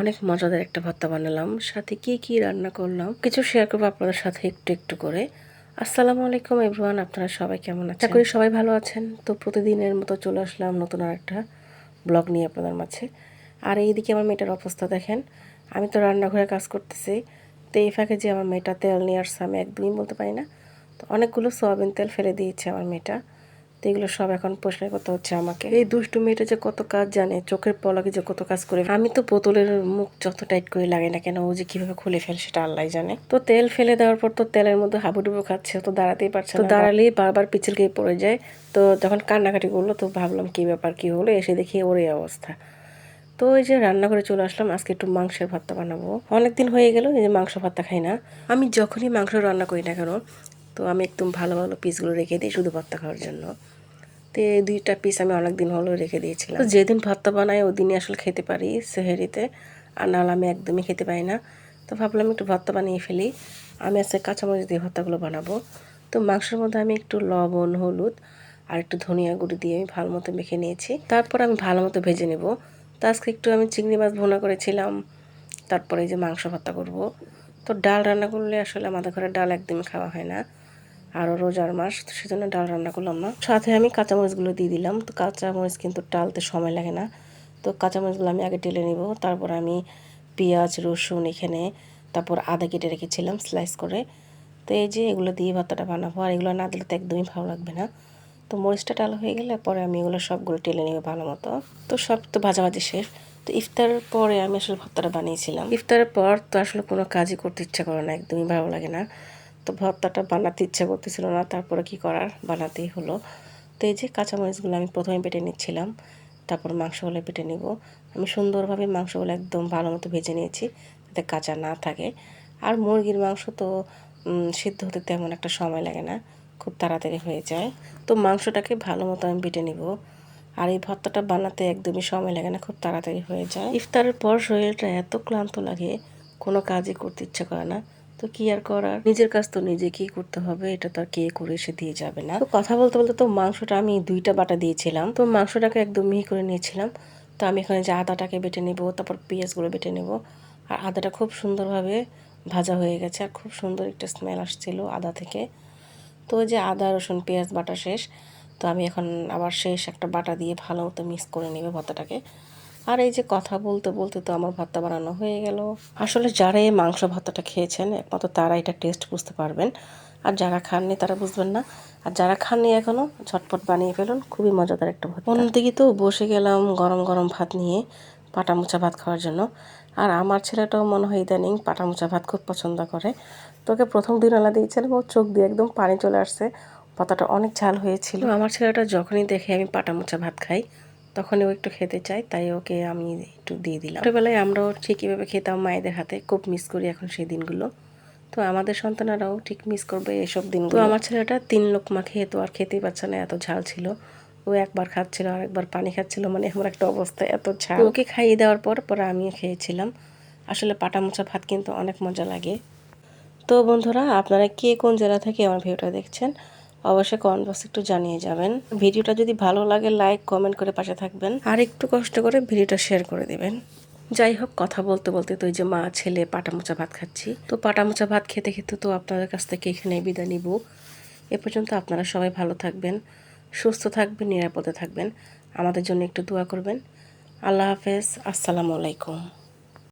অনেক মজাদার একটা ভর্তা বানালাম। সাথে কি কি রান্না করলাম, কিছু শেয়ার করব আপনাদের সাথে একটু একটু করে। আসসালামু আলাইকুম এভরিওয়ান আপনারা সবাই কেমন আছেন? করি সবাই ভালো আছেন। তো প্রতিদিনের মতো চলে আসলাম নতুন আর একটা ব্লগ নিয়ে আপনাদের মাঝে। আর এইদিকে আমার মেয়েটার অবস্থা দেখেন। আমি তো রান্নাঘরে কাজ করতেছি। তো এই ফাঁকে যে আমার মেয়েটা তেল নিয়ে আসছে, আমি একদমই বলতে পারি না। তো অনেকগুলো সয়াবিন তেল ফেলে দিয়েছে আমার মেয়েটা। তো এগুলো সব এখন পরিষ্কার করতে হচ্ছে আমাকে। এই দুষ্টু মেয়েটা যে কত কাজ জানে, চোখের পলকে যে কত কাজ করে। আমি তো বোতলের মুখ যত টাইট করে লাগে না কেন, ও যে কীভাবে খুলে ফেলে সেটা আল্লাহ জানে। তো তেল ফেলে দেওয়ার পর তো তেলের মধ্যে হাবুডুবু খাচ্ছে, তো দাঁড়াতেই পারছে না। দাঁড়ালেই বারবার পিছল খেয়ে পড়ে যায়। তো যখন কান্নাকাটি করল, তো ভাবলাম কি ব্যাপার, কি হলো? এসে দেখি ওর এই অবস্থা। তো ওই যে রান্না করে চলে আসলাম, আজকে একটু মাংসের ভর্তা বানাবো। অনেকদিন হয়ে গেল, এই যে মাংস ভর্তা খাই না। আমি যখনই মাংস রান্না করি না কেন তো আমি একদম ভালো ভালো পিসগুলো রেখে দিই শুধু ভর্তা খাওয়ার জন্য। তো এই দুইটা পিস আমি অনেক দিন হলো রেখে দিয়েছিলাম। তো যেদিন ভর্তা বানাই ওই দিনই আসলে খেতে পারি সেহেরিতে, আর নাহলে আমি একদমই খেতে পারি না। তো ভাবলাম একটু ভর্তা বানিয়ে ফেলি। আমি আজকে কাঁচামরিচ দিয়ে ভর্তাগুলো বানাবো। তো মাংসের মধ্যে আমি একটু লবণ, হলুদ, আর একটু ধনিয়া গুঁড়ো দিয়ে আমি ভালো মতো মেখে নিয়েছি। তারপর আমি ভালো মতো ভেজে নেব। তো আজকে একটু আমি চিংড়ি মাছ ভোনা করেছিলাম। তারপরে যে মাংস ভর্তা করব। তো ডাল রান্না করলে আসলে আমাদের ঘরে ডাল একদমই খাওয়া হয় না। আরও রোজার মাস, তো সেজন্য ডাল রান্না করলাম না। সাথে আমি কাঁচামরিচগুলো দিয়ে দিলাম। তো কাঁচামরিচ কিন্তু টালতে সময় লাগে না। তো কাঁচামরিচগুলো আমি আগে টেলে নিব। তারপর আমি পেঁয়াজ, রসুন এখানে, তারপর আদা কেটে রেখেছিলাম স্লাইস করে। তো এই যে এগুলো দিয়ে ভর্তাটা বানাবো। আর এগুলো না দিলে তো একদমই ভালো লাগবে না। তো মরিচটা টালা হয়ে গেলে পরে আমি এগুলো সবগুলো টেলে নেব ভালো মতো। তো সব তো ভাজাভাজি শেষ। তো ইফতারের পরে আমি আসলে ভর্তাটা বানিয়েছিলাম। ইফতারের পর তো আসলে কোনো কাজই করতে ইচ্ছা করে না। একদমই ভালো লাগে না। তো ভর্তাটা বানাতে ইচ্ছা করতেছিল না, তারপরে কি করার? বানাতেই হলো। তো এই যে কাঁচামরিচগুলো আমি প্রথমে বেটে নিচ্ছিলাম, তারপর মাংসগুলো বেটে নিব। আমি সুন্দরভাবে মাংসগুলো একদম ভালো মতো ভেজে নিয়েছি, যাতে কাঁচা না থাকে। আর মুরগির মাংস তো সিদ্ধ হতে তেমন একটা সময় লাগে না, খুব তাড়াতাড়ি হয়ে যায়। তো মাংসটাকে ভালো মতো আমি বেটে নিব। আর এই ভর্তাটা বানাতে একদমই সময় লাগে না, খুব তাড়াতাড়ি হয়ে যায়। ইফতারের পর শরীরটা এত ক্লান্ত লাগে, কোনো কাজই করতে ইচ্ছা করে না। তো কি আর করার? নিজের কাজ তো নিজেকেই করতে হবে, এটা তো আর কে করে এসে দিয়ে যাবে না। তো কথা বলতে বলতে তো মাংসটা আমি দুইটা বাটা দিয়েছিলাম। তো মাংসটাকে একদম মিহি করে নিয়েছিলাম। তো আমি এখানে যে আদাটাকে বেটে নেব, তারপর পেঁয়াজগুলো বেটে নেব। আর আদাটা খুব সুন্দরভাবে ভাজা হয়ে গেছে আর খুব সুন্দর একটা স্মেল আসছিল আদা থেকে। তো যে আদা, রসুন, পেঁয়াজ বাটা শেষ। তো আমি এখন আবার শেষ একটা বাটা দিয়ে ভালো মতো মিক্স করে নেবে ভর্তাটাকে। আর এই যে কথা বলতে বলতে তো আমার ভর্তা বানানো হয়ে গেল। আসলে যারা এই মাংস ভর্তাটা খেয়েছেন, একমাত্র তারা এটা টেস্ট বুঝতে পারবেন। আর যারা খাননি তারা বুঝবেন না। আর যারা খাননি এখনও ঝটপট বানিয়ে ফেলুন, খুবই মজাদার একটা ভর্তা অন্যদিকে তো বসে গেলাম গরম গরম ভাত নিয়ে পাটা মোচা ভাত খাওয়ার জন্য। আর আমার ছেলেটাও মনে হয় ইদানিং পাটা মোচা ভাত খুব পছন্দ করে। তোকে প্রথম দিন আলাদা দিয়েছিলাম, ও চোখ দিয়ে একদম পানি চলে আসছে, পাতাটা অনেক ঝাল হয়েছিল। আমার ছেলেটা যখনই দেখে আমি পাটা মোচা ভাত খাই তখন ও একটু খেতে চায়, তাই ওকে আমি একটু দিয়ে দিলাম। ছোটোবেলায় আমরাও ঠিক এভাবে খেতাম মায়েদের হাতে, খুব মিস করি এখন সেই দিনগুলো। তো আমাদের সন্তানেরাও ঠিক মিস করবে এসব দিন তো আমার ছেলেটা তিন লোকমা খেয়ে তো আর খেতেই পারছে না, এত ঝাল ছিল। ও একবার খাচ্ছিল আর একবার পানি খাচ্ছিল মানে আমার একটা অবস্থা এত ঝাল। ওকে খাইয়ে দেওয়ার পর, পরে আমিও খেয়েছিলাম। আসলে পাটা মোচা ভাত কিন্তু অনেক মজা লাগে। তো বন্ধুরা, আপনারা কে কোন জেলা থেকে আমার ভিডিওটা দেখছেন? অবশ্যই কমেন্ট বক্সে একটু জানিয়ে যাবেন। ভিডিওটা যদি ভালো লাগে লাইক কমেন্ট করে পাশে থাকবেন। আর একটু কষ্ট করে ভিডিওটা শেয়ার করে দেবেন। যাই হোক, কথা বলতে বলতে তো ওই যে মা, ছেলে, পাটামোচা ভাত খাচ্ছি। তো পাটামোচা ভাত খেতে খেতে তো আপনাদের কাছ থেকে এখানে বিদায় নিব। এ পর্যন্ত আপনারা সবাই ভালো থাকবেন, সুস্থ থাকবেন, নিরাপদে থাকবেন। আমাদের জন্য একটু দোয়া করবেন। আল্লাহ হাফেজ, আসসালামু আলাইকুম।